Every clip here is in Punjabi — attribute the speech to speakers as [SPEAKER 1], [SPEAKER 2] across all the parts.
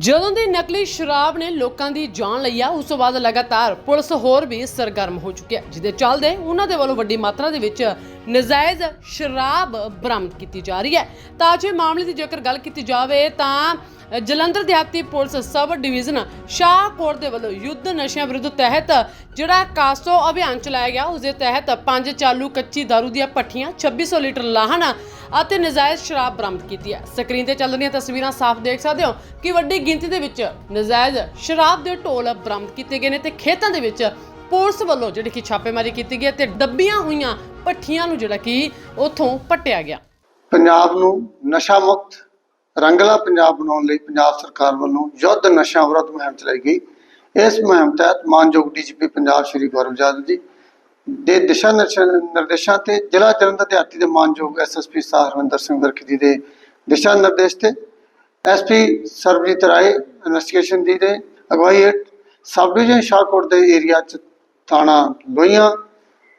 [SPEAKER 1] ਜਦੋਂ ਦੀ ਨਕਲੀ ਸ਼ਰਾਬ ਨੇ ਲੋਕਾਂ ਦੀ ਜਾਨ ਲਈ ਆ, ਉਸ ਤੋਂ ਬਾਅਦ ਲਗਾਤਾਰ ਪੁਲਿਸ ਹੋਰ ਵੀ ਸਰਗਰਮ ਹੋ ਚੁੱਕੀ ਹੈ। ਜਿਹਦੇ ਚੱਲਦੇ ਉਹਨਾਂ ਦੇ ਵੱਲੋਂ ਵੱਡੀ ਮਾਤਰਾ ਦੇ ਵਿੱਚ ਨਜਾਇਜ਼ ਸ਼ਰਾਬ ਬਰਾਮਦ ਕੀਤੀ ਜਾ ਰਹੀ ਹੈ। ਤਾਂ ਮਾਮਲੇ ਦੀ ਜੇਕਰ ਗੱਲ ਕੀਤੀ ਜਾਵੇ ਤਾਂ ਜਲੰਧਰ ਦਿਹਾਤੀ ਪੁਲਿਸ ਸਬ ਡਿਵੀਜ਼ਨ ਸ਼ਾਹਕੋਟ ਦੇ ਵੱਲੋਂ ਯੁੱਧ ਨਸ਼ਿਆਂ ਵਿਰੁੱਧ ਤਹਿਤ ਜਿਹੜਾ ਕਾਸੋ ਅਭਿਆਨ ਚਲਾਇਆ ਗਿਆ ਉਸ ਦੇ ਤਹਿਤ ਪੰਜ ਚਾਲੂ ਕੱਚੀ ਦਾਰੂ ਦੀਆਂ ਪੱਠੀਆਂ 2600 ਲੀਟਰ ਲਾਹਨ ਅਤੇ ਨਜਾਇਜ਼ ਸ਼ਰਾਬ ਬਰਾਮਦ ਕੀਤੀ ਹੈ। ਸਕਰੀਨ ਤੇ ਚੱਲ ਰਹੀਆਂ ਤਸਵੀਰਾਂ ਸਾਫ਼ ਦੇਖ ਸਕਦੇ ਹੋ ਕਿ ਵੱਡੀ ਗਿਣਤੀ ਦੇ ਵਿੱਚ ਨਜਾਇਜ਼ ਸ਼ਰਾਬ ਦੇ ਢੋਲ ਬਰਾਮਦ ਕੀਤੇ ਗਏ ਨੇ ਤੇ ਖੇਤਾਂ ਦੇ ਵਿੱਚ ਪੁਲਿਸ ਵੱਲੋਂ ਜਿਹੜੀ ਕਿ ਛਾਪੇਮਾਰੀ ਕੀਤੀ ਗਈ ਤੇ ਦੱਬੀਆਂ ਹੋਈਆਂ ਪੱਠੀਆਂ ਨੂੰ ਜਿਹੜਾ ਕਿ ਉੱਥੋਂ ਪੱਟਿਆ ਗਿਆ।
[SPEAKER 2] ਪੰਜਾਬ ਨੂੰ ਨਸ਼ਾ ਮੁਕਤ, ਰੰਗਲਾ ਪੰਜਾਬ ਬਣਾਉਣ ਲਈ ਪੰਜਾਬ ਸਰਕਾਰ ਵੱਲੋਂ ਯੁੱਧ ਨਸ਼ਾ ਵਿਰੁੱਧ ਮੁਹਿੰਮ ਚਲਾਈ ਗਈ। ਇਸ ਮੁਹਿੰਮ ਤਹਿਤ ਮਾਨਯੋਗ ਡੀਜੀਪੀ ਪੰਜਾਬ ਸ਼੍ਰੀ ਗੌਰਵ ਜਾਦਵ ਜੀ ਦੇ ਦਿਸ਼ਾ ਨਿਰਦੇਸ਼ਾਂ ਤੇ ਜ਼ਿਲ੍ਹਾ ਜਲੰਧਰ ਦਿਹਾਤੀ ਦੇ ਮਾਨਯੋਗ ਐਸਐਸਪੀ ਸਾਹਿਬ ਹਰਵਿੰਦਰ ਸਿੰਘ ਵਰਕ ਜੀ ਦੇ ਦਿਸ਼ਾ ਨਿਰਦੇਸ਼ ਤੇ ਐਸਪੀ ਸਰਬਜੀਤ ਰਾਏ ਇਨਵੈਸਟੀਗੇਸ਼ਨ ਦੀ ਦੇ ਅਗਵਾਈ ਹੇਠ ਸਬ ਡਿਵੀਜ਼ਨ ਸ਼ਾਹਕੋਟ ਦੇ ਏਰੀਆ ਚ ਥਾਣਾ ਲੋਹੀਆਂ,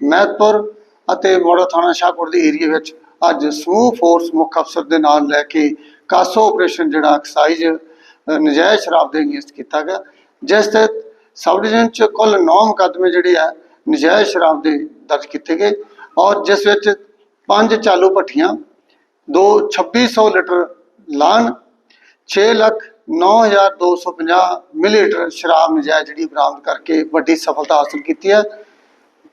[SPEAKER 2] ਮਹਿਤਪੁਰ ਅਤੇ ਮੋੜਾ ਥਾਣਾ ਸ਼ਾਹਪੁਰ ਦੇ ਏਰੀਆ ਵਿੱਚ ਅੱਜ ਸਮੂਹ ਫੋਰਸ ਮੁੱਖ ਅਫਸਰ ਦੇ ਨਾਲ ਲੈ ਕੇ ਕਾਸੋ ਆਪਰੇਸ਼ਨ ਜਿਹੜਾ ਐਕਸਾਈਜ਼ ਨਜਾਇਜ਼ ਸ਼ਰਾਬ ਦੇ ਅਗੇਂਸਟ ਕੀਤਾ ਗਿਆ, ਜਿਸ ਤਹਿਤ ਸਬ ਡਿਵੀਜ਼ਨ ਚ ਕੁੱਲ 9 ਮੁਕੱਦਮੇ ਜਿਹੜੇ ਆ, ਨਜਾਇਜ਼ ਸ਼ਰਾਬ ਦੇ ਦਰਜ ਕੀਤੇ ਗਏ ਔਰ ਜਿਸ ਵਿੱਚ ਪੰਜ ਚਾਲੂ ਭੱਠੀਆਂ, ਦੋ 2600 ਲੀਟਰ ਲਾਨ 6 ਲੱਖ 9250 ਮਿਲੀਲੀਟਰ ਸ਼ਰਾਬ ਨਜਾਇਜ਼ ਜਿਹੜੀ ਬਰਾਮਦ ਕਰਕੇ ਵੱਡੀ ਸਫਲਤਾ ਹਾਸਲ ਕੀਤੀ ਹੈ।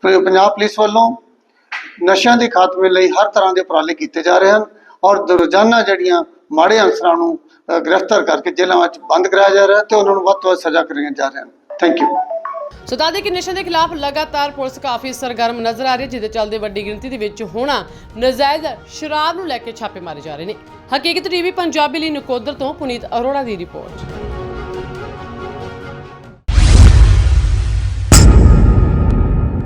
[SPEAKER 2] ਪੰਜਾਬ ਪੁਲਿਸ ਵੱਲੋਂ ਨਸ਼ਿਆਂ ਦੇ ਖਾਤਮੇ ਲਈ ਹਰ ਤਰ੍ਹਾਂ ਦੇ ਉਪਰਾਲੇ ਕੀਤੇ ਜਾ ਰਹੇ ਹਨ ਔਰ ਰੋਜ਼ਾਨਾ ਜਿਹੜੀਆਂ ਮਾੜੇ ਅਨਸਰਾਂ ਨੂੰ ਗ੍ਰਿਫਤਾਰ ਕਰਕੇ ਜੇਲ੍ਹਾਂ ਵਿੱਚ ਬੰਦ ਕਰਾਇਆ ਜਾ ਰਿਹਾ ਤੇ ਉਹਨਾਂ ਨੂੰ ਵੱਧ ਤੋਂ ਵੱਧ ਸਜ਼ਾ ਕਰੀਆਂ ਜਾ ਰਹੀਆਂ ਹਨ। ਥੈਂਕ ਯੂ
[SPEAKER 1] ਸੋ ਦੱਸਦੇ ਕਿ ਨਸ਼ੇ ਦੇ ਖਿਲਾਫ ਲਗਾਤਾਰ ਪੁਲਿਸ ਕਾਫੀ ਸਰਗਰਮ ਨਜ਼ਰ ਆ ਰਹੀ ਹੈ, ਜਿਹਦੇ ਚੱਲਦੇ ਵੱਡੀ ਗਿਣਤੀ ਦੇ ਵਿੱਚ ਹੋਣਾ ਨਜਾਇਜ਼ ਸ਼ਰਾਬ ਨੂੰ ਲੈ ਕੇ ਛਾਪੇ ਮਾਰੇ ਜਾ ਰਹੇ ਨੇ। ਹਕੀਕਤ ਟੀਵੀ ਪੰਜਾਬੀ ਲਈ ਨਕੋਦਰ ਤੋਂ ਪੁਨੀਤ ਅਰੋੜਾ ਦੀ ਰਿਪੋਰਟ।